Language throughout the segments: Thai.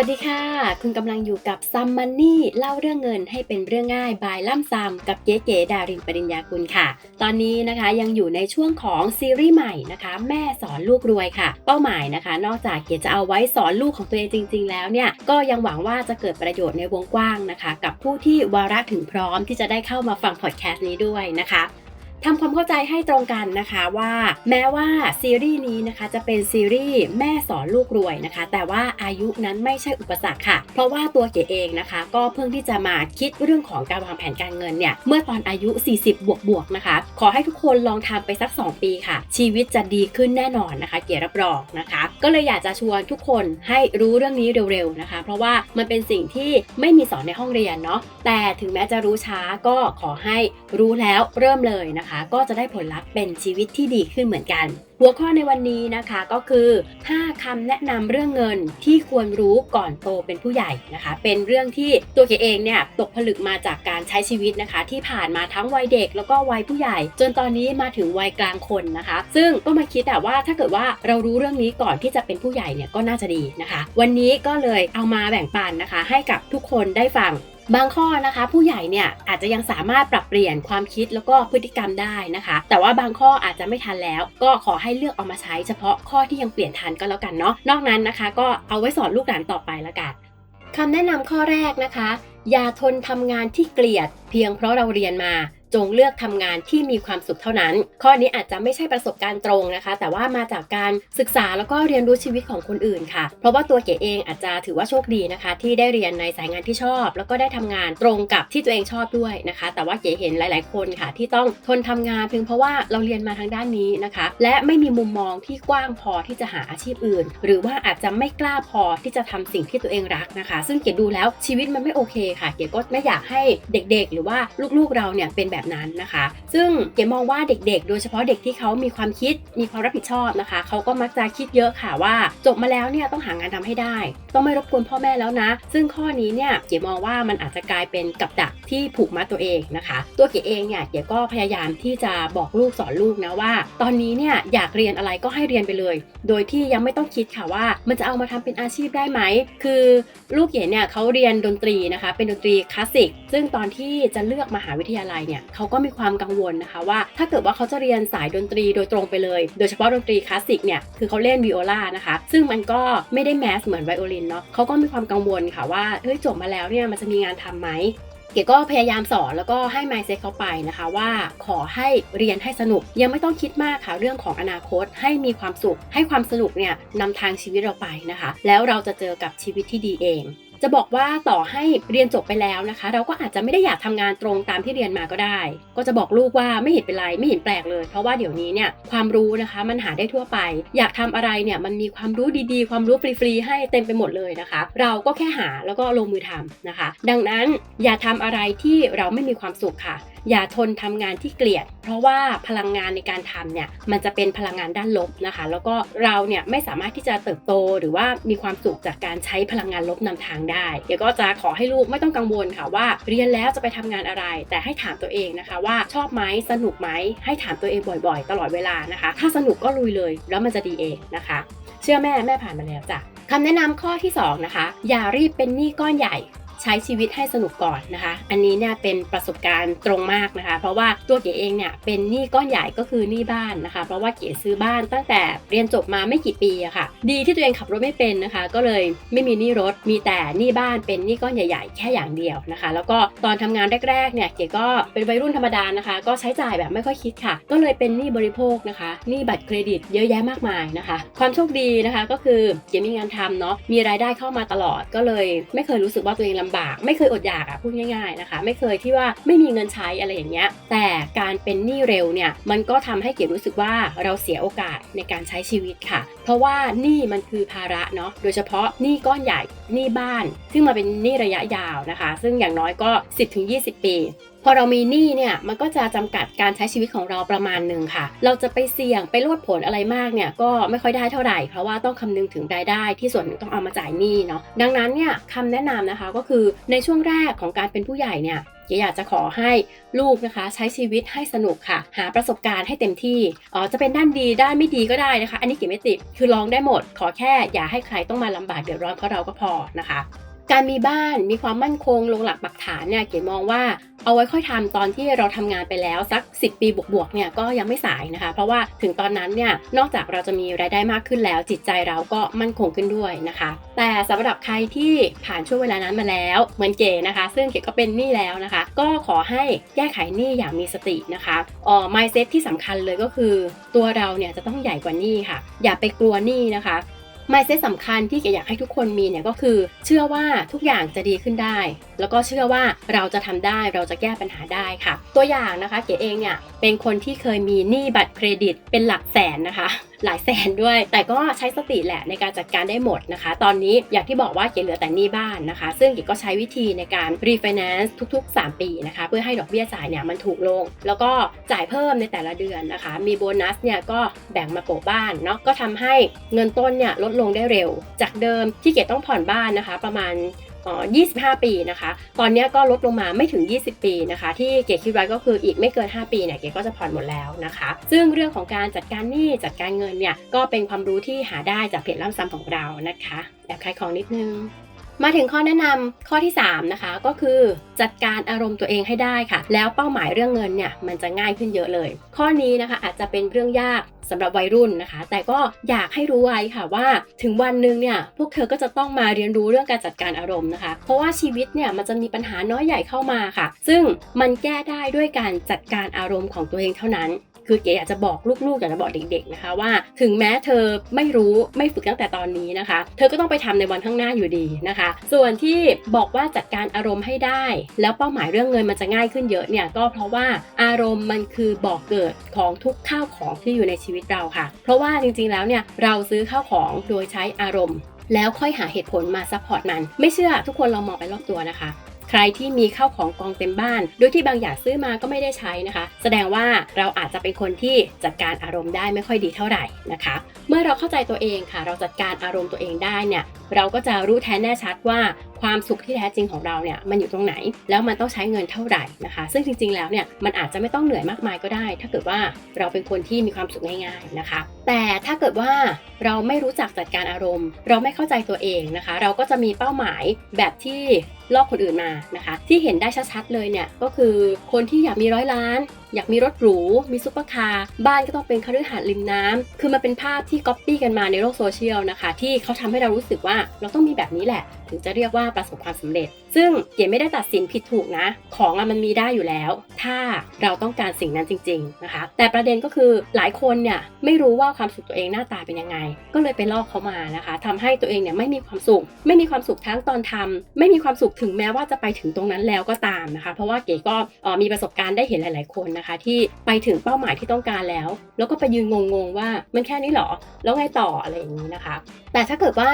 วัสดีค่ะ คุณกำลังอยู่กับซัมมันนี่เล่าเรื่องเงินให้เป็นเรื่องง่ายบายล่ำซัมกับเก๋เก๋ดารินปริญญากุลค่ะ ตอนนี้นะคะยังอยู่ในช่วงของซีรีส์ใหม่นะคะ แม่สอนลูกรวยค่ะ เป้าหมายนะคะ นอกจากเก๋จะเอาไว้สอนลูกของตัวเองจริง ๆ แล้วเนี่ยก็ยังหวังว่าจะเกิดประโยชน์ในวงกว้างนะคะ กับผู้ที่วาระถึงพร้อมที่จะได้เข้ามาฟังพอดแคสต์นี้ด้วยนะคะ ทำความเข้าใจให้ตรงกันนะคะว่า แม้ว่าซีรีส์นี้นะคะจะเป็นซีรีส์แม่สอนลูกรวยนะคะ แต่ว่าอายุนั้นไม่ใช่อุปสรรคค่ะ เพราะว่าตัวเก๋เองนะคะ ก็เพิ่งที่จะมาคิดเรื่องของการวางแผนการเงินเนี่ยเมื่อตอนอายุ 40 บวกบวกๆนะคะ ขอให้ทุกคนลองทำไปสัก 2 ปีค่ะ ชีวิตจะดีขึ้นแน่นอนนะคะ เก๋รับรองนะคะ ก็เลยอยากจะชวนทุกคนให้รู้เรื่องนี้เร็วๆนะคะ เพราะว่ามันเป็นสิ่งที่ไม่มีสอนในห้องเรียนเนาะแต่ถึงแม้จะรู้ช้าก็ขอให้รู้แล้วเริ่มเลยนะคะก็จะได้ผลลัพธ์เป็นชีวิตที่ดีขึ้นเหมือนกัน หัวข้อในวันนี้นะคะก็คือ 5คำแนะนำเรื่องเงินที่ควรรู้ก่อนโตเป็นผู้ใหญ่นะคะ เป็นเรื่องที่ตัวเกเองเนี่ยตกผลึกมาจากการใช้ชีวิตนะคะ ที่ผ่านมาทั้งวัยเด็กแล้วก็วัยผู้ใหญ่ จนตอนนี้มาถึงวัยกลางคนนะคะ ซึ่งก็มาคิดแต่ว่าถ้าเกิดว่าเรารู้เรื่องนี้ก่อนที่จะเป็นผู้ใหญ่เนี่ยก็น่าจะดีนะคะ วันนี้ก็เลยเอามาแบ่งปันนะคะ ให้กับทุกคนได้ฟัง บางข้อนะคะ ผู้ใหญ่เนี่ยอาจจะยังสามารถปรับเปลี่ยนความคิดแล้วก็พฤติกรรมได้นะคะ แต่ว่าบางข้ออาจจะไม่ทันแล้ว ก็ขอให้เลือกเอามาใช้เฉพาะข้อที่ยังเปลี่ยนทันก็แล้วกันเนาะนอกนั้นนะคะ ก็เอาไว้สอนลูกหลานต่อไปละกันคำแนะนำข้อแรกนะคะ อย่าทนทำงานที่เกลียด เพียงเพราะเราเรียนมา จงเลือกทำงานที่มีความสุขเท่านั้น ข้อนี้อาจจะไม่ใช่ประสบการณ์ตรงนะคะ แต่ว่ามาจากการศึกษาแล้วก็เรียนรู้ชีวิตของคนอื่นค่ะ เพราะว่าตัวเก๋เองอาจจะถือว่าโชคดีนะคะ ที่ได้เรียนในสายงานที่ชอบ แล้วก็ได้ทำงานตรงกับที่ตัวเองชอบด้วยนะคะ แต่ว่าเก๋เห็นหลาย ๆ คนค่ะ ที่ต้องทนทำงานเพียงเพราะว่าเราเรียนมาทางด้านนี้นะคะ และไม่มีมุมมองที่กว้างพอที่จะหาอาชีพอื่น หรือว่าอาจจะไม่กล้าพอที่จะทำสิ่งที่ตัวเองรักนะคะ ซึ่งเก๋ดูแล้วชีวิตมันไม่โอเคค่ะ เก๋ก็ไม่อยากให้เด็ก ๆ หรือว่าลูก ๆ เราเนี่ยเป็นแบบนั้นนะคะ ซึ่งเก๋มองว่าเด็กๆ โดยเฉพาะเด็กที่เขามีความคิดมีความรับผิดชอบนะคะ เขาก็มักจะคิดเยอะค่ะว่า จบมาแล้วเนี่ยต้องหางานทำให้ได้ ต้องไม่รบกวนพ่อแม่แล้วนะ ซึ่งข้อนี้เนี่ยเก๋มองว่ามันอาจจะกลายเป็นกับดักที่ผูกมัดตัวเองนะคะ ตัวเก๋เองเนี่ยเก๋ก็พยายามที่จะบอกลูกสอนลูกนะว่า ตอนนี้เนี่ยอยากเรียนอะไรก็ให้เรียนไปเลย โดยที่ยังไม่ต้องคิดค่ะว่า มันจะเอามาทำเป็นอาชีพได้ไหม คือลูกเก๋เนี่ยเขาเรียนดนตรีนะคะ เป็นดนตรีคลาสสิก ซึ่งตอนที่จะเลือกมหาวิทยาลัยเนี่ยเขาก็มีความกังวลนะคะว่า ถ้าเกิดว่าเขาจะเรียนสายดนตรีโดยตรงไปเลย โดยเฉพาะดนตรีคลาสสิกเนี่ยคือเขาเล่นวิโอลานะคะ ซึ่งมันก็ไม่ได้แมสเหมือนไวโอลินเนาะเขาก็มีความกังวลค่ะว่าเฮ้ยจบมาแล้วเนี่ยมันจะมีงานทำไหมเก๋ก็พยายามสอนแล้วก็ให้ mindset เขาไปนะคะว่าขอให้เรียนให้สนุก ยังไม่ต้องคิดมากค่ะเรื่องของอนาคตให้มีความสุข ให้ความสนุกเนี่ยนำทางชีวิตเราไปนะคะ แล้วเราจะเจอกับชีวิตที่ดีเอง จะบอกว่าต่อให้เรียนจบไปแล้วนะคะ เราก็อาจจะไม่ได้อยากทำงานตรงตามที่เรียนมาก็ได้ ก็จะบอกลูกว่าไม่เห็นเป็นไรไม่เห็นแปลกเลย เพราะว่าเดี๋ยวนี้เนี่ยความรู้นะคะมันหาได้ทั่วไป อยากทำอะไรเนี่ยมันมีความรู้ดีๆ ความรู้ฟรีๆให้เต็มไปหมดเลยนะคะ เราก็แค่หาแล้วก็ลงมือทำนะคะ ดังนั้นอย่าทำอะไรที่เราไม่มีความสุขค่ะอย่าทนทำงานที่เกลียด เพราะว่าพลังงานในการทำเนี่ยมันจะเป็นพลังงานด้านลบนะคะ แล้วก็เราเนี่ยไม่สามารถที่จะเติบโตหรือว่ามีความสุขจากการใช้พลังงานลบนำทางได้ เดี๋ยวก็จะขอให้ลูกไม่ต้องกังวลค่ะว่า เรียนแล้วจะไปทำงานอะไร แต่ให้ถามตัวเองนะคะ ว่าชอบไหมสนุกไหมให้ถามตัวเองบ่อยๆ ตลอดเวลานะคะ ถ้าสนุกก็ลุยเลย แล้วมันจะดีเองนะคะ เชื่อแม่แม่ผ่านมาแล้วจ้ะคำแนะนำข้อที่สองนะคะ อย่ารีบเป็นหนี้ก้อนใหญ่ ใช้ชีวิตให้สนุกก่อนนะคะ อันนี้เนี่ยเป็นประสบการณ์ตรงมากนะคะ เพราะว่าตัวเก๋เองเนี่ยเป็นหนี้ก้อนใหญ่ก็คือหนี้บ้านนะคะ เพราะว่าเก๋ซื้อบ้านตั้งแต่เรียนจบมาไม่กี่ปีอะค่ะ ดีที่ตัวเองขับรถไม่เป็นนะคะ ก็เลยไม่มีหนี้รถมีแต่หนี้บ้านเป็นหนี้ก้อนใหญ่ ๆ แค่อย่างเดียวนะคะ แล้วก็ตอนทำงานแรกๆเนี่ยเก๋ก็เป็นวัยรุ่นธรรมดานะคะ ก็ใช้จ่ายแบบไม่ค่อยคิดค่ะ ก็เลยเป็นหนี้บริโภคนะคะหนี้บัตรเครดิตเยอะแยะมากมายนะคะ ความโชคดีนะคะก็คือเก๋มีงานทำเนาะมีรายได้เข้ามาตลอดก็เลย ไม่เคยรู้สึกว่าตัวเองลำบาก ไม่เคยอดอยากอะพูดง่ายๆนะคะ ไม่เคยที่ว่าไม่มีเงินใช้อะไรอย่างเงี้ย แต่การเป็นหนี้เร็วเนี่ยมันก็ทำให้เกียรู้สึกว่าเราเสียโอกาสในการใช้ชีวิตค่ะ เพราะว่าหนี้มันคือภาระเนาะโดยเฉพาะหนี้ก้อนใหญ่หนี้บ้าน ซึ่งมาเป็นหนี้ระยะยาวนะคะ ซึ่งอย่างน้อยก็ 10-20 ปี พอเรามีหนี้เนี่ยมันก็จะจำกัดการใช้ชีวิตของเราประมาณหนึ่งค่ะ เราจะไปเสี่ยงไปลดผลอะไรมากเนี่ยก็ไม่ค่อยได้เท่าไหร่ เพราะว่าต้องคำนึงถึงรายได้ที่ส่วนหนึ่งต้องเอามาจ่ายหนี้เนาะดังนั้นเนี่ยคำแนะนำนะคะก็คือในช่วงแรกของการเป็นผู้ใหญ่เนี่ยอยากจะขอให้ลูกนะคะ ใช้ชีวิตให้สนุกค่ะ หาประสบการณ์ให้เต็มที่อ๋อจะเป็นด้านดีด้านไม่ดีก็ได้นะคะ อันนี้เก๋ไม่ติดคือลองได้หมด ขอแค่อย่าให้ใครต้องมาลำบากเดือดร้อนเพราะเราก็พอนะคะ การมีบ้านมีความมั่นคงลงหลักปักฐานเนี่ยเก๋มองว่าเอาไว้ค่อยทำตอนที่เราทำงานไปแล้วสัก 10 ปีบวกๆเนี่ยก็ยังไม่สายนะคะ เพราะว่าถึงตอนนั้นเนี่ยนอกจากเราจะมีรายได้มากขึ้นแล้ว จิตใจเราก็มั่นคงขึ้นด้วยนะคะ แต่สำหรับใครที่ผ่านช่วงเวลานั้นมาแล้วเหมือนเก๋นะคะ ซึ่งเก๋ก็เป็นหนี้แล้วนะคะ ก็ขอให้แก้ไขหนี้อย่างมีสตินะคะอ๋อ mindset ที่สำคัญเลยก็คือ ตัวเราเนี่ยจะต้องใหญ่กว่าหนี้ค่ะ อย่าไปกลัวหนี้นะคะ mindset สำคัญที่เก๋อยากให้ทุกคนมีเนี่ยก็คือ เชื่อว่าทุกอย่างจะดีขึ้นได้ แล้วก็เชื่อว่าเราจะทำได้เราจะแก้ปัญหาได้ค่ะ ตัวอย่างนะคะเก๋เองเนี่ยเป็นคนที่เคยมีหนี้บัตรเครดิตเป็นหลักแสนนะคะหลายแสนด้วย แต่ก็ใช้สติแหละในการจัดการได้หมดนะคะ ตอนนี้อย่างที่บอกว่าเก๋เหลือแต่หนี้บ้านนะคะ ซึ่งเก๋ก็ใช้วิธีในการ refinance ทุก ๆ 3 ปีนะคะ เพื่อให้ดอกเบี้ยจ่ายเนี่ยมันถูกลง แล้วก็จ่ายเพิ่มในแต่ละเดือนนะคะ มีโบนัสเนี่ยก็แบ่งมาโปะบ้านเนาะก็ทำให้เงินต้นเนี่ยลดลงได้เร็ว จากเดิมที่เก๋ต้องผ่อนบ้านนะคะ ประมาณ 25 ปีนะคะ ตอนนี้ก็ลดลงมาไม่ถึง 20 ปีนะคะ ที่เก๋คิดไว้ก็คืออีกไม่เกิน 5 ปีเนี่ยเก๋ก็จะผ่อนหมดแล้วนะคะ ซึ่งเรื่องของการจัดการหนี้จัดการเงินเนี่ยก็เป็นความรู้ที่หาได้จากเพจล่ำซ้ำของเรานะคะแอบขายของนิดนึง มาถึงข้อแนะนำข้อที่ 3 นะคะ ก็คือจัดการอารมณ์ตัวเองให้ได้ค่ะ แล้วเป้าหมายเรื่องเงินเนี่ยมันจะง่ายขึ้นเยอะเลย ข้อนี้นะคะอาจจะเป็นเรื่องยากสำหรับวัยรุ่นนะคะ แต่ก็อยากให้รู้ไว้ค่ะว่าถึงวันหนึ่งเนี่ยพวกเธอก็จะต้องมาเรียนรู้เรื่องการจัดการอารมณ์นะคะ เพราะว่าชีวิตเนี่ยมันจะมีปัญหาน้อยใหญ่เข้ามาค่ะ ซึ่งมันแก้ได้ด้วยการจัดการอารมณ์ของตัวเองเท่านั้น คือเก๋อยากจะบอกลูกๆอยากจะบอกเด็กๆนะคะว่า ถึงแม้เธอไม่รู้ไม่ฝึกตั้งแต่ตอนนี้นะคะ เธอก็ต้องไปทำในวันข้างหน้าอยู่ดีนะคะ ส่วนที่บอกว่าจัดการอารมณ์ให้ได้ แล้วเป้าหมายเรื่องเงินมันจะง่ายขึ้นเยอะเนี่ยก็เพราะว่าอารมณ์มันคือบอกเกิดของทุกข้าวของที่อยู่ในชีวิตเราค่ะ เพราะว่าจริงๆแล้วเนี่ยเราซื้อข้าวของโดยใช้อารมณ์ แล้วค่อยหาเหตุผลมาซัพพอร์ตมัน ไม่เชื่อทุกคนลองมองไปรอบตัวนะคะ ใครที่มีข้าวของกองเต็มบ้าน โดยที่บางอย่างซื้อมาก็ไม่ได้ใช้นะคะ แสดงว่าเราอาจจะเป็นคนที่จัดการอารมณ์ได้ไม่ค่อยดีเท่าไหร่นะคะ เมื่อเราเข้าใจตัวเองค่ะ เราจัดการอารมณ์ตัวเองได้เนี่ย เราก็จะรู้แท้แน่ชัดว่า ความสุขที่แท้จริงของเราเนี่ยมันอยู่ตรงไหน แล้วมันต้องใช้เงินเท่าไหร่นะคะ ซึ่งจริง ๆ แล้วเนี่ยมันอาจจะไม่ต้องเหนื่อยมากมายก็ได้ ถ้าเกิดว่าเราเป็นคนที่มีความสุขง่าย ๆนะคะ แต่ถ้าเกิดว่าเราไม่รู้จักจัดการอารมณ์ เราไม่เข้าใจตัวเองนะคะ เราก็จะมีเป้าหมายแบบที่ลอกคนอื่นมานะคะ ที่เห็นได้ชัดๆเลยเนี่ยก็คือคนที่อยากมีร้อยล้าน อยากมีรถหรู มีซุปเปอร์คาร์ บ้านก็ต้องเป็นคฤหาสน์ริมน้ำคือมันเป็นภาพที่ก๊อปปี้กันมาในโลกโซเชียลนะคะ ที่เขาทำให้เรารู้สึกว่าเราต้องมีแบบนี้แหละ ถึงจะเรียกว่าประสบความสำเร็จ ซึ่งเก๋ไม่ได้ตัดสินผิดถูกนะ ของอะมันมีได้อยู่แล้ว ถ้าเราต้องการสิ่งนั้นจริง ๆนะคะ แต่ประเด็นก็คือหลายคนเนี่ยไม่รู้ว่าความสุขตัวเองหน้าตาเป็นยังไง ก็เลยไปลอกเขามานะคะทำให้ตัวเองเนี่ยไม่มีความสุข ไม่มีความสุขทั้งตอนทำไม่มีความสุขถึงแม้ว่าจะไปถึงตรงนั้นแล้วก็ตามนะคะ เพราะว่าเก๋ก็มีประสบการณ์ได้เห็นหลาย ๆ คนนะคะ ที่ไปถึงเป้าหมายที่ต้องการแล้ว แล้วก็ไปยืนงงๆว่ามันแค่นี้เหรอ แล้วไงต่ออะไรอย่างนี้นะคะ แต่ถ้าเกิดว่า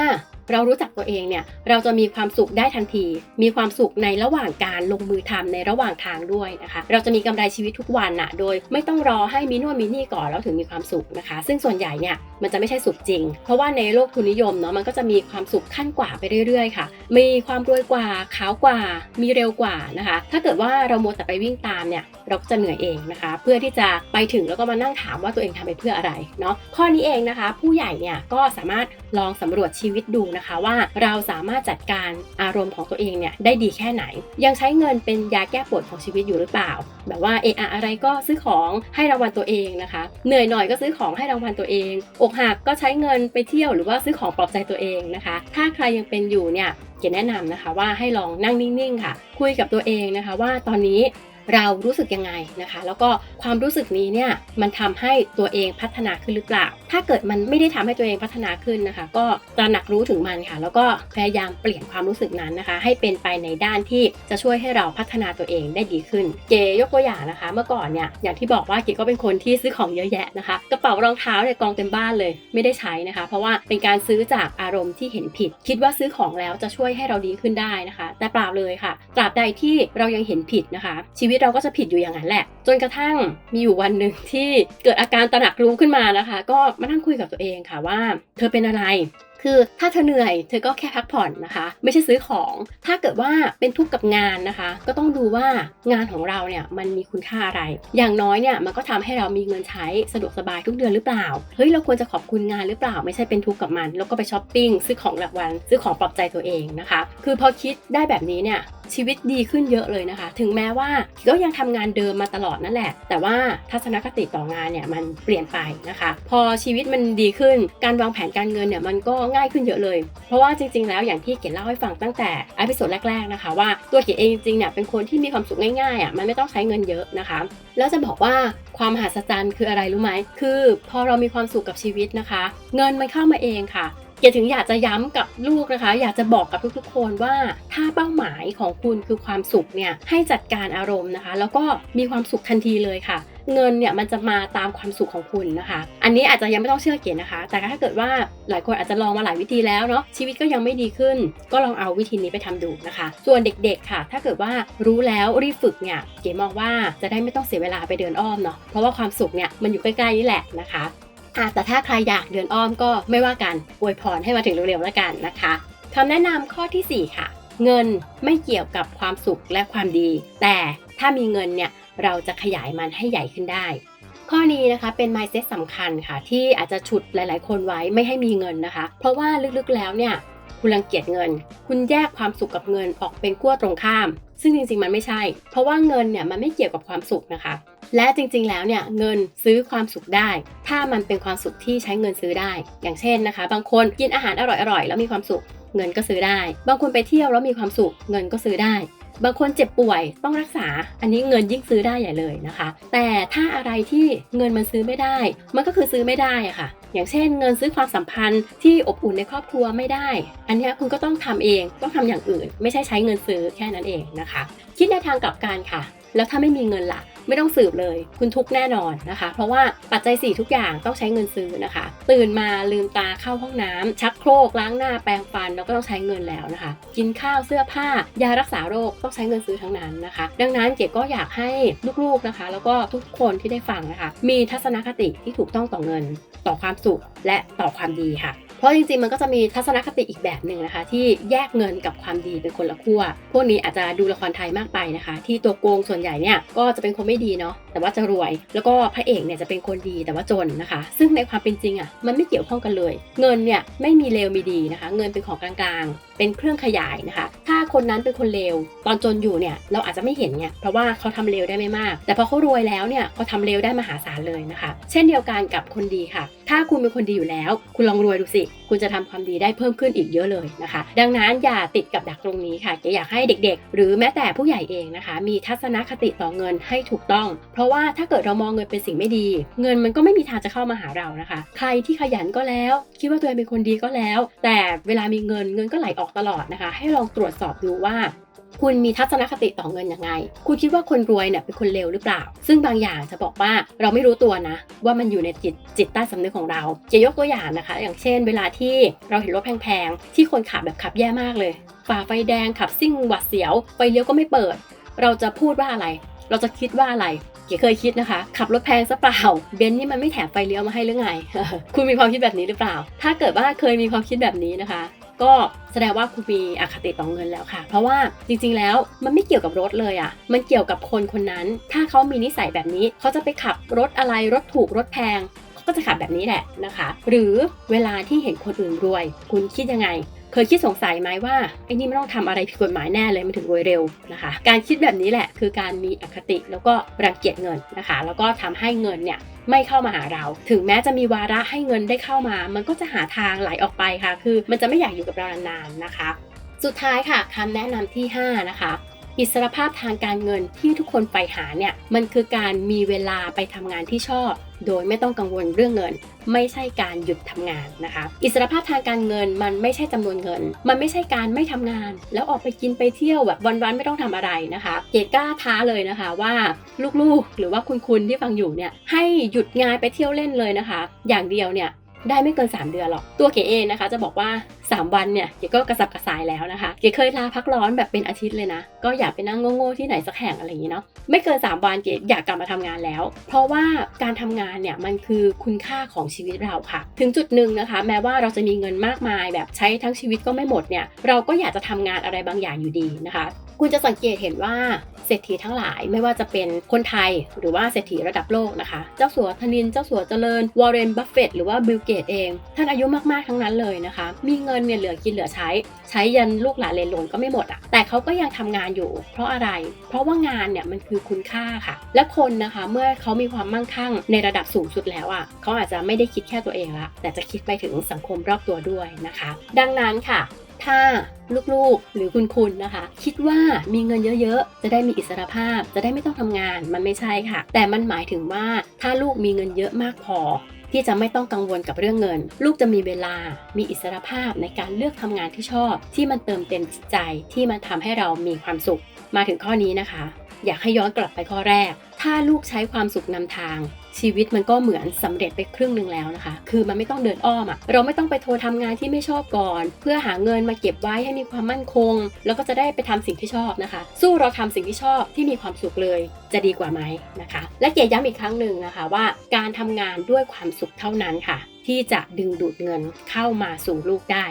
เรารู้จักตัวเองเนี่ยเราจะมีความสุขได้ทันที มีความสุขในระหว่างการลงมือทำในระหว่างทางด้วยนะคะ เราจะมีกำไรชีวิตทุกวันน่ะโดยไม่ต้องรอให้มีนู่นมีนี่ก่อนแล้วถึงมีความสุขนะคะ ซึ่งส่วนใหญ่เนี่ยมันจะไม่ใช่สุขจริง เพราะว่าในโลกทุนนิยมเนาะมันก็จะมีความสุขขั้นกว่าไปเรื่อยๆค่ะ มีความรวยกว่าขาวกว่า มีเร็วกว่านะคะ ถ้าเกิดว่าเราโมวแต่ไปวิ่งตามเนี่ยเราก็จะเหนื่อยเองนะคะ เพื่อที่จะไปถึงแล้วก็มานั่งถามว่าตัวเองทำไปเพื่ออะไรเนาะข้อนี้เองนะคะ ผู้ใหญ่เนี่ยก็สามารถลองสำรวจชีวิตดูนะคะว่าเราสามารถจัดการอารมณ์ของตัวเองเนี่ยได้ดีแค่ไหน ยังใช้เงินเป็นยาแก้ปวดของชีวิตอยู่หรือเปล่า แบบว่าเออะอะไรก็ซื้อของให้รางวัลตัวเองนะคะ เหนื่อยหน่อยก็ซื้อของให้รางวัลตัวเอง อกหักก็ใช้เงินไปเที่ยวหรือว่าซื้อของปลอบใจตัวเองนะคะ ถ้าใครยังเป็นอยู่เนี่ยเกแนะนำนะคะว่าให้ลองนั่งนิ่งๆค่ะ คุยกับตัวเองนะคะว่าตอนนี้ เรารู้สึกยังไงนะคะ แล้วก็ความรู้สึกนี้เนี่ยมันทำให้ตัวเองพัฒนาขึ้นหรือเปล่า ถ้าเกิดมันไม่ได้ทำให้ตัวเองพัฒนาขึ้นนะคะ ก็ตระหนักรู้ถึงมันค่ะ แล้วก็พยายามเปลี่ยนความรู้สึกนั้นนะคะ ให้เป็นไปในด้านที่จะช่วยให้เราพัฒนาตัวเองได้ดีขึ้น เกยกตัวอย่างนะคะ เมื่อก่อนเนี่ยอย่างที่บอกว่าเกก็เป็นคนที่ซื้อของเยอะแยะนะคะ กระเป๋ารองเท้าเนี่ยกองเต็มบ้านเลย ไม่ได้ใช้นะคะ เพราะว่าเป็นการซื้อจากอารมณ์ที่เห็นผิด คิดว่าซื้อของแล้วจะช่วยให้เราดีขึ้นได้นะคะ แต่เปล่าเลยค่ะตราบใดที่เรายังเห็นผิดนะคะชีวิตเราก็จะผิดอยู่อย่างนั้นแหละ จนกระทั่งมีอยู่วันหนึ่งที่เกิดอาการตระหนักรู้ขึ้นมานะคะ ก็มานั่งคุยกับตัวเองค่ะว่า เธอเป็นอะไรคือถ้าเธอเหนื่อยเธอก็แค่พักผ่อนนะคะ ไม่ใช่ซื้อของ ถ้าเกิดว่าเป็นทุกข์กับงานนะคะ ก็ต้องดูว่างานของเราเนี่ยมันมีคุณค่าอะไร อย่างน้อยเนี่ยมันก็ทำให้เรามีเงินใช้สะดวกสบายทุกเดือนหรือเปล่าเฮ้ยเราควรจะขอบคุณงานหรือเปล่า ไม่ใช่เป็นทุกข์กับมัน แล้วก็ไปช้อปปิ้งซื้อของรางวัลซื้อของปลอบใจตัวเองนะคะ คือพอคิดได้แบบนี้เนี่ย ชีวิตดีขึ้นเยอะเลยนะคะ ถึงแม้ว่าก็ยังทำงานเดิมมาตลอดนั่นแหละ แต่ว่าทัศนคติต่องานเนี่ยมันเปลี่ยนไปนะคะ พอชีวิตมันดีขึ้นการวางแผนการเงินเนี่ยมันก็ง่ายขึ้นเยอะเลย เพราะว่าจริง ๆ แล้วอย่างที่เก๋เล่าให้ฟังตั้งแต่อพิโซดแรกๆนะคะ ว่าตัวเก๋เองจริงๆเนี่ยเป็นคนที่มีความสุขง่ายๆอะมันไม่ต้องใช้เงินเยอะนะคะแล้วจะบอกว่าความมหัศจรรย์คืออะไรรู้ไหมคือ พอเรามีความสุขกับชีวิตนะคะ เงินมันเข้ามาเองค่ะ เกียรถึงอยากจะย้ำกับลูกนะคะ อยากจะบอกกับทุกๆ คนว่าถ้าเป้าหมายของคุณคือความสุขเนี่ยให้จัดการอารมณ์นะคะ แล้วก็มีความสุขทันทีเลยค่ะ เงินเนี่ยมันจะมาตามความสุขของคุณนะคะ อันนี้อาจจะยังไม่ต้องเชื่อเกียรนะคะ แต่ถ้าเกิดว่าหลายคนอาจจะลองมาหลายวิธีแล้วเนาะชีวิตก็ยังไม่ดีขึ้น ก็ลองเอาวิธีนี้ไปทำดูนะคะ ส่วนเด็กๆค่ะ ถ้าเกิดว่ารู้แล้วรีบฝึกเนี่ยเก๋มองว่าจะได้ไม่ต้องเสียเวลาไปเดินอ้อมเนาะเพราะว่าความสุขเนี่ยมันอยู่ใกล้ๆนี่แหละนะคะ อะแต่ถ้าใครอยากเดินอ้อมก็ไม่ว่ากันอวยพรให้มาถึงเร็วๆแล้วกันนะคะคำแนะนำข้อทีสี่ 4 ค่ะ เงินไม่เกี่ยวกับความสุขและความดี แต่ถ้ามีเงินเนี่ยเราจะขยายมันให้ใหญ่ขึ้นได้ ข้อนี้นะคะเป็น mindset สำคัญค่ะ ที่อาจจะฉุดหลาย ๆ คนไว้ไม่ให้มีเงินนะคะ เพราะว่าลึกๆแล้วเนี่ยคุณรังเกียจเงิน คุณแยกความสุขกับเงินออกเป็นขั้วตรงข้าม ซึ่งจริงๆ มันไม่ใช่ เพราะว่าเงินเนี่ยมันไม่เกี่ยวกับความสุขนะคะ และจริงๆ แล้วเนี่ยเงินซื้อความสุขได้ ถ้ามันเป็นความสุขที่ใช้เงินซื้อได้ อย่างเช่นนะคะ บางคนกินอาหารอร่อยๆ แล้วมีความสุข เงินก็ซื้อได้ บางคนไปเที่ยวแล้วมีความสุข เงินก็ซื้อได้ บางคนเจ็บป่วยต้องรักษา อันนี้เงินยิ่งซื้อได้ใหญ่เลยนะคะ แต่ถ้าอะไรที่เงินมันซื้อไม่ได้ มันก็คือซื้อไม่ได้อะค่ะ อย่างเช่น เงินซื้อความสัมพันธ์ที่อบอุ่นในครอบครัวไม่ได้ อันนี้คุณก็ต้องทำเอง ต้องทำอย่างอื่น ไม่ใช่ใช้เงินซื้อแค่นั้นเองนะคะ คิดในทางกลับกันค่ะ แล้วถ้าไม่มีเงินล่ะ ไม่ต้องสืบเลย คุณทุกแน่นอนนะคะ เพราะว่าปัจจัย 4 ทุกอย่างต้องใช้เงินซื้อนะคะ ตื่นมาลืมตาเข้าห้องน้ำชักโครกล้างหน้าแปรงฟันแล้วก็ต้องใช้เงินแล้วนะคะ กินข้าวเสื้อผ้า ยารักษาโรคต้องใช้เงินซื้อทั้งนั้นนะคะ ดังนั้นเก๋ก็อยากให้ลูกๆนะคะ แล้วก็ทุกคนที่ได้ฟังนะคะ มีทัศนคติที่ถูกต้องต่อเงิน ต่อความสุขและต่อความดีค่ะ เพราะจริงๆมันก็จะมีทัศนคติอีกแบบหนึ่งนะคะ ที่แยกเงินกับความดีเป็นคนละขั้วพวกนี้อาจจะดูละครไทยมากไปนะคะ ที่ตัวโกงส่วนใหญ่เนี่ยก็จะเป็นคนไม่ดีเนาะแต่ว่าจะรวย แล้วก็พระเอกเนี่ยจะเป็นคนดีแต่ว่าจนนะคะ ซึ่งในความเป็นจริงอะมันไม่เกี่ยวข้องกันเลย เงินเนี่ยไม่มีเลวมีดีนะคะ เงินเป็นของกลางๆ เป็นเครื่องขยายนะคะ ถ้าคนนั้นเป็นคนเลวตอนจนอยู่เนี่ยเราอาจจะไม่เห็นไงเพราะว่าเขาทำเลวได้ไม่มาก แต่พอเขารวยแล้วเนี่ยเขาทำเลวได้มหาศาลเลยนะคะ เช่นเดียวกันกับคนดีค่ะ ถ้าคุณเป็นคนดีอยู่แล้ว คุณลองรวยดูสิ คุณจะทำความดีได้เพิ่มขึ้นอีกเยอะเลยนะคะ ดังนั้นอย่าติดกับดักตรงนี้ค่ะเก๋อยากให้เด็กๆ หรือแม้แต่ผู้ใหญ่เองนะคะ มีทัศนคติต่อเงินให้ถูกต้อง เพราะว่าถ้าเกิดเรามองเงินเป็นสิ่งไม่ดี เงินมันก็ไม่มีทางจะเข้ามาหาเรานะคะ ใครที่ขยันก็แล้ว คิดว่าตัวเองเป็นคนดีก็แล้ว แต่เวลามีเงินเงินก็ไหลออกตลอดนะคะ ให้ลองตรวจสอบดูว่า คุณมีทัศนคติต่อเงินยังไง คุณคิดว่าคนรวยเนี่ยเป็นคนเลวหรือเปล่า ซึ่งบางอย่างจะบอกว่าเราไม่รู้ตัวนะ ว่ามันอยู่ในจิตจิตใต้สำนึกของเรา จะยกตัวอย่างนะคะ อย่างเช่น เวลาที่เราเห็นรถแพงๆที่คนขับแบบขับแย่มากเลยฝ่าไฟแดงขับซิ่งหวัดเสียวไฟเลี้ยวก็ไม่เปิด เราจะพูดว่าอะไร เราจะคิดว่าอะไรเก๋เคยคิดนะคะ ขับรถแพงซะเปล่าเบนซ์นี่มันไม่แถมไฟเลี้ยวมาให้หรือไง คุณมีความคิดแบบนี้หรือเปล่า ถ้าเกิดว่าเคยมีความคิดแบบนี้นะคะ ก็แสดงว่าคุณมีอคติต่อเงินแล้วค่ะ เพราะว่าจริงๆแล้วมันไม่เกี่ยวกับรถเลยอะ่ะ มันเกี่ยวกับคนคนนั้น ถ้าเขามีนิสัยแบบนี้ เขาจะไปขับรถอะไรรถถูกรถแพงเขาก็จะขับแบบนี้แหละนะคะ หรือเวลาที่เห็นคนอื่นรวย คุณคิดยังไง เคยคิดสงสัยไหมว่าไอ้นี่ไม่ต้องทำอะไรผิดกฎหมายแน่เลยมันถึงรวยเร็วนะคะ การคิดแบบนี้แหละคือการมีอคติแล้วก็รังเกียจเงินนะคะ แล้วก็ทำให้เงินเนี่ยไม่เข้ามาหาเรา ถึงแม้จะมีวาระให้เงินได้เข้ามา มันก็จะหาทางไหลออกไปค่ะ คือมันจะไม่อยากอยู่กับเรานานๆนะคะ สุดท้ายค่ะคำแนะนำที่ 5 นะคะ อิสรภาพทางการเงินที่ทุกคนใฝ่หาเนี่ยมันคือการมีเวลาไปทำงานที่ชอบ โดยไม่ต้องกังวลเรื่องเงิน ไม่ใช่การหยุดทำงานนะคะ อิสรภาพทางการเงินมันไม่ใช่จำนวนเงิน มันไม่ใช่การไม่ทำงาน แล้วออกไปกินไปเที่ยวแบบวันๆไม่ต้องทำอะไรนะคะเกดกล้าท้าเลยนะคะว่าลูกๆ หรือว่าคุณคุณที่ฟังอยู่เนี่ยให้หยุดงานไปเที่ยวเล่นเลยนะคะ อย่างเดียวเนี่ย ได้ไม่เกิน 3 เดือนหรอก ตัวเก๋เองนะคะ จะบอกว่า 3 วันเนี่ยเก๋ก็กระสับกระส่ายแล้วนะคะ เก๋เคยลาพักร้อนแบบเป็นอาทิตย์เลยนะ ก็อยากไปนั่งโง่ๆที่ไหนสักแห่งอะไรอย่างนี้เนาะ ไม่เกิน 3 วันเก๋อยากกลับมาทำงานแล้ว เพราะว่าการทำงานเนี่ยมันคือคุณค่าของชีวิตเราค่ะ ถึงจุดหนึ่งนะคะ แม้ว่าเราจะมีเงินมากมายแบบใช้ทั้งชีวิตก็ไม่หมดเนี่ย เราก็อยากจะทำงานอะไรบางอย่างอยู่ดีนะคะ คุณจะสังเกตเห็นว่าเศรษฐีทั้งหลายไม่ว่าจะเป็นคนไทยหรือว่าเศรษฐีระดับโลกนะคะ เจ้าสัวธนิน เจ้าสัวเจริญ วอร์เรน บัฟเฟตหรือว่าบิลเกตเอง ท่านอายุมากๆทั้งนั้นเลยนะคะ มีเงินเนี่ยเหลือกินเหลือใช้ ใช้ยันลูกหลานเลนหลนก็ไม่หมดอะแต่เขาก็ยังทำงานอยู่ เพราะอะไร เพราะว่างานเนี่ยมันคือคุณค่าค่ะ และคนนะคะเมื่อเขามีความมั่งคั่งในระดับสูงสุดแล้วอะเขาอาจจะไม่ได้คิดแค่ตัวเองละ แต่จะคิดไปถึงสังคมรอบตัวด้วยนะคะ ดังนั้นค่ะ ถ้าลูกๆ หรือคุณคุณนะคะ คิดว่ามีเงินเยอะๆ จะได้มีอิสรภาพ จะได้ไม่ต้องทำงานมันไม่ใช่ค่ะ แต่มันหมายถึงว่าถ้าลูกมีเงินเยอะมากพอที่จะไม่ต้องกังวลกับเรื่องเงิน ลูกจะมีเวลา มีอิสรภาพในการเลือกทำงานที่ชอบ ที่มันเติมเต็มจิตใจที่มันทำให้เรามีความสุข มาถึงข้อนี้นะคะ อยากให้ย้อนกลับไปข้อแรก ถ้าลูกใช้ความสุขนำทาง ชีวิตมันก็เหมือนสำเร็จไปครึ่งหนึ่งแล้วนะคะ คือมันไม่ต้องเดินอ้อมอะเราไม่ต้องไปโทรทำงานที่ไม่ชอบก่อน เพื่อหาเงินมาเก็บไว้ให้มีความมั่นคง แล้วก็จะได้ไปทำสิ่งที่ชอบนะคะ สู้เราทำสิ่งที่ชอบที่มีความสุขเลย จะดีกว่าไหมนะคะ และเกียย้ำอีกครั้งหนึ่งนะคะว่า การทำงานด้วยความสุขเท่านั้นค่ะ ที่จะดึงดูดเงินเข้ามาสู่ลูกได้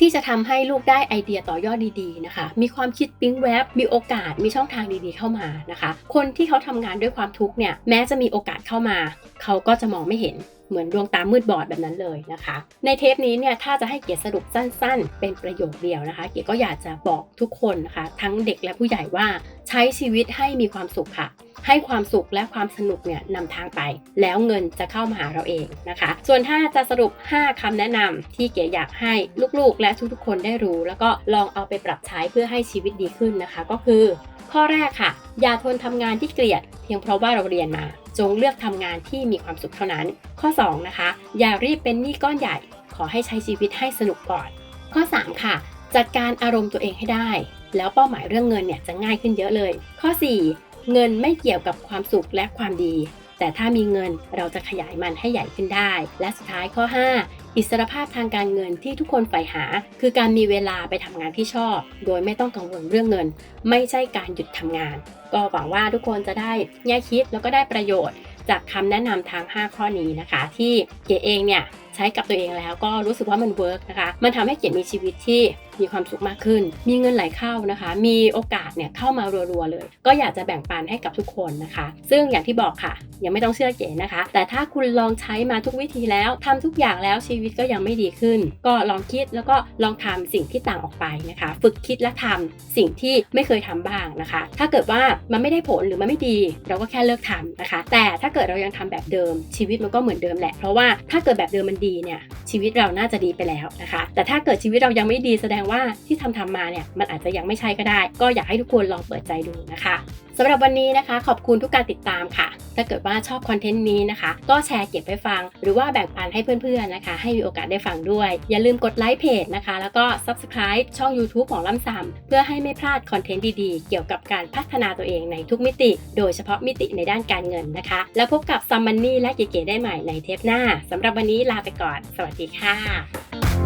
ที่จะทำให้ลูกได้ไอเดียต่อยอดดีๆนะคะ มีความคิดปิ๊งแวบ มีโอกาส มีช่องทางดีๆเข้ามานะคะ คนที่เขาทำงานด้วยความทุกข์เนี่ย แม้จะมีโอกาสเข้ามา เขาก็จะมองไม่เห็น เหมือนดวงตามืดบอดแบบนั้นเลยนะคะ ในเทปนี้เนี่ยถ้าจะให้เกียรติสรุปสั้น ๆ เป็นประโยคเดียวนะคะ เกียรติก็อยากจะบอกทุกคนนะคะ ทั้งเด็กและผู้ใหญ่ว่าใช้ชีวิตให้มีความสุขค่ะ ให้ความสุขและความสนุกเนี่ยนำทางไป แล้วเงินจะเข้ามาหาเราเองนะคะ ส่วนถ้าจะสรุป 5คำแนะนำที่เก๋อยากให้ลูกๆ และทุกๆคนได้รู้ แล้วก็ลองเอาไปปรับใช้เพื่อให้ชีวิตดีขึ้นนะคะ ก็คือ ข้อแรกค่ะ อย่าทนทำงานที่เกลียด พียงเพราะว่าเราเรียนมา จงเลือกทำงานที่มีความสุขเท่านั้น ข้อ 2 นะคะ อย่ารีบเป็นหนี้ก้อนใหญ่ ขอให้ใช้ชีวิตให้สนุกก่อน ข้อ 3 ค่ะ จัดการอารมณ์ตัวเองให้ได้ แล้วเป้าหมายเรื่องเงินเนี่ยจะง่ายขึ้นเยอะเลย ข้อ 4 เงินไม่เกี่ยวกับความสุขและความดี แต่ถ้ามีเงินเราจะขยายมันให้ใหญ่ขึ้นได้ และสุดท้ายข้อ 5 อิสรภาพทางการเงินที่ทุกคนใฝ่หา คือการมีเวลาไปทำงานที่ชอบ โดยไม่ต้องกังวลเรื่องเงิน ไม่ใช่การหยุดทำงาน ก็หวังว่าทุกคนจะได้แง่คิดแล้วก็ได้ประโยชน์จากคำแนะนำทาง 5 ข้อนี้นะคะ ที่เก๋เองเนี่ยใช้กับตัวเองแล้วก็รู้สึกว่ามันเวิร์กนะคะ มันทำให้เก๋มีชีวิตที่ มีความสุขมากขึ้น มีเงินไหลเข้านะคะ มีโอกาสเนี่ยเข้ามารัวๆเลย ก็อยากจะแบ่งปันให้กับทุกคนนะคะ ซึ่งอย่างที่บอกค่ะ ยังไม่ต้องเชื่อเก๋นะคะ แต่ถ้าคุณลองใช้มาทุกวิธีแล้วทำทุกอย่างแล้วชีวิตก็ยังไม่ดีขึ้น ก็ลองคิดแล้วก็ลองทำสิ่งที่ต่างออกไปนะคะ ฝึกคิดและทำสิ่งที่ไม่เคยทำบ้างนะคะ ถ้าเกิดว่ามันไม่ได้ผลหรือมันไม่ดี เราก็แค่เลิกทำนะคะ แต่ถ้าเกิดเรายังทำแบบเดิม ชีวิตมันก็เหมือนเดิมแหละ เพราะว่าถ้าเกิดแบบเดิมมันดีเนี่ยชีวิตเราน่าจะดีไปแล้วนะคะ แต่ถ้าเกิดชีวิตเรายังไม่ดีแสดงว่าที่ทำทำมาเนี่ยมันอาจจะยังไม่ใช่ก็ได้ ก็อยากให้ทุกคนลองเปิดใจดูนะคะสำหรับวันนี้นะคะ ขอบคุณทุกการติดตามค่ะ ถ้าเกิดว่าชอบคอนเทนต์นี้นะคะ ก็แชร์เก็บไปฟัง หรือว่าแบ่งปันให้เพื่อนๆนะคะ ให้มีโอกาสได้ฟังด้วย อย่าลืมกดไลค์เพจนะคะ แล้วก็ Subscribe ช่อง YouTube ของล่ำซำเพื่อให้ไม่พลาดคอนเทนต์ดีๆ เกี่ยวกับการพัฒนาตัวเองในทุกมิติ โดยเฉพาะมิติในด้านการเงินนะคะ แล้วพบกับซัมมันนี่และเก๋ๆได้ใหม่ในเทปหน้าสำหรับวันนี้ลาไปก่อน สวัสดีค่ะ